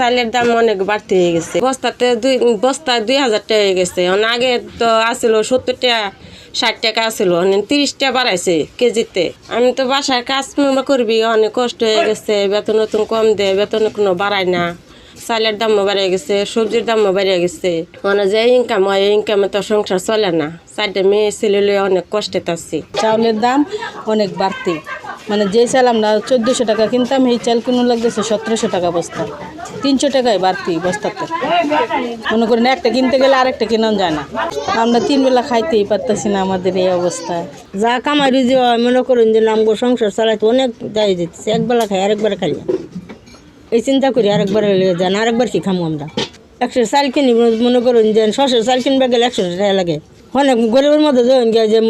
চালের দাম অনেক বাড়তি হয়ে গেছে। বস্তাতে দুই, বস্তায় দুই হাজার টাকা হয়ে গেছে আগে তো আসিল সত্তর টাকা, ষাট টাকা আসিল। তিরিশ টাকা বাড়াইছে কেজিতে। আমি তো বাসায় কাজ করবি, অনেক কষ্ট হয়ে গেছে, বেতন নতুন কম দেয় বেতন কোনো বাড়ায় না। চালের দামও বেড়ে গেছে, সবজির দামও বেড়ে গেছে। মানে যে ইনকাম হয় ইনকামে তো সংসার চলে না। চারটে মেয়ে ছেলে অনেক কষ্টে আছি চাউলের দাম অনেক বাড়তি। মানে যে চাল আমরা চোদ্দোশো টাকা কিনতাম এই চাল কিনো লাগতেছে সতেরোশো টাকা বস্তা। তিনশো টাকায় বাড়তি বস্তাতে মনে করেন একটা কিনতে গেলে আরেকটা কেনাও যায় না। আমরা তিন বেলা খাইতেই পারতেছি না আমাদের এই অবস্থায় যা কামাই রুজি হয়, মনে করুন যে নামগো সংসার চালাইতে অনেক দায় যেতেছে একবেলা খাই, আরেকবার খাই এই চিন্তা করি আরেকবার যান, আরেকবার কি খামো আমরা? একশো চাল কিনি, মনে করুন যে শশের চাল কিনবে গেলে একশো টাকা লাগে। অনেক গরিবের মধ্যে যে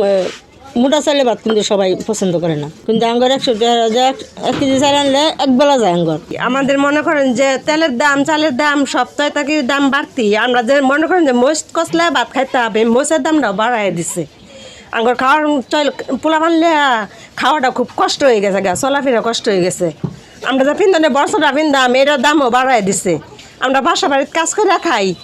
মোটা চালে ভাত কিন্তু সবাই পছন্দ করে না। কিন্তু আঙ্গর একশো টাকা এক- কেজি চাল আনলে এক একবেলা যায় আঙ্গর। আমাদের মনে করেন যে তেলের দাম, চালের দাম সপ্তাহে থাকি দাম বাড়তি। আমরা যে মনে করেন যে মোষ কষলে ভাত খাইতে হবে মোষের দামটাও বাড়াই দিছে। আঙ্গর খাওয়ার চল পোলা বানলে খাওয়াটা খুব কষ্ট হয়ে গেছে গা, চলাফেরা কষ্ট হয়ে গেছে। আমরা যে পিন্ধনে বর্ষটা পিন্দাম এটার দামও বাড়াই দিছে। আমরা বাসা বাড়িতে কাজ করে খাই।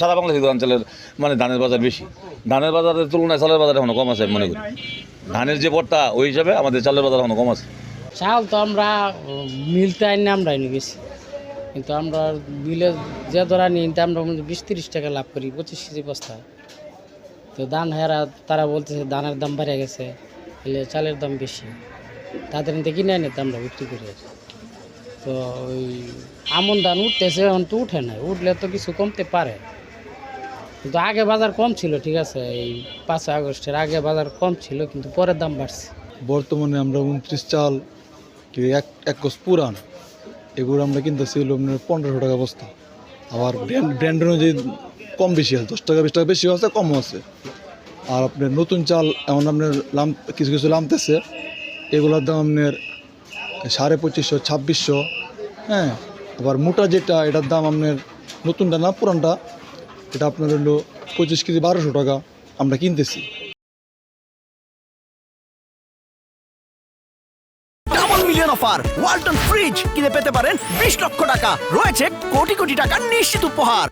সারা বাংলাদেশ অঞ্চলের মানে ধানের বাজার বেশি। ধানের বাজারের তুলনায় চালের বাজার এখনও কম আছে মনে করি। ধানের যে পড়তা ওই হিসাবে আমাদের চালের বাজার এখনও কম আছে। চাল তো আমরা মিলতে আইনি আমরা এনে গেছি। কিন্তু আমরা মিলে যে ধরা নিই আমরা বিশ তিরিশ টাকা লাভ করি, পঁচিশ কেজি বস্তা। তো ধান হেরা, তারা বলতেছে ধানের দাম বেড়ে গেছে চালের দাম বেশি। তাদের নিতে কিনে এনে তো আমরা বিক্রি করি কি। তো ওই আমন ধান উঠতেছে, এখন তো উঠে না উঠলে তো কিছু কমতে পারে। কিন্তু আগে বাজার কম ছিল, ঠিক আছে? এই পাঁচই আগস্টের আগে বাজার কম ছিল, কিন্তু পরের দাম বাড়ছে। বর্তমানে আমরা উনত্রিশ চাল এক এক কোষ পুরান, এগুলো আমরা কিনতেছি হলো পনেরোশো টাকা বস্তা। আবার ব্র্যান্ড ব্র্যান্ড অনুযায়ী কম বেশি আছে, দশ টাকা, বিশ টাকা বেশি আছে, কমও আছে। আর আপনার নতুন চাল এমন আপনার লাম, কিছু কিছু লামতেছে এগুলোর দাম আপনার সাড়ে পঁচিশশো, ছাব্বিশশো হ্যাঁ? আবার মোটা যেটা, এটার দাম আপনার নতুনটা না, পুরানটা, এটা আপনার হলো পঁচিশ কেজি বারোশো টাকা আমরা কিনতেছি। মিলিয়ন অফার, ওয়ালটন ফ্রিজ কিনে পেতে পারেন বিশ লক্ষ টাকা। রয়েছে কোটি কোটি টাকার নিশ্চিত উপহার।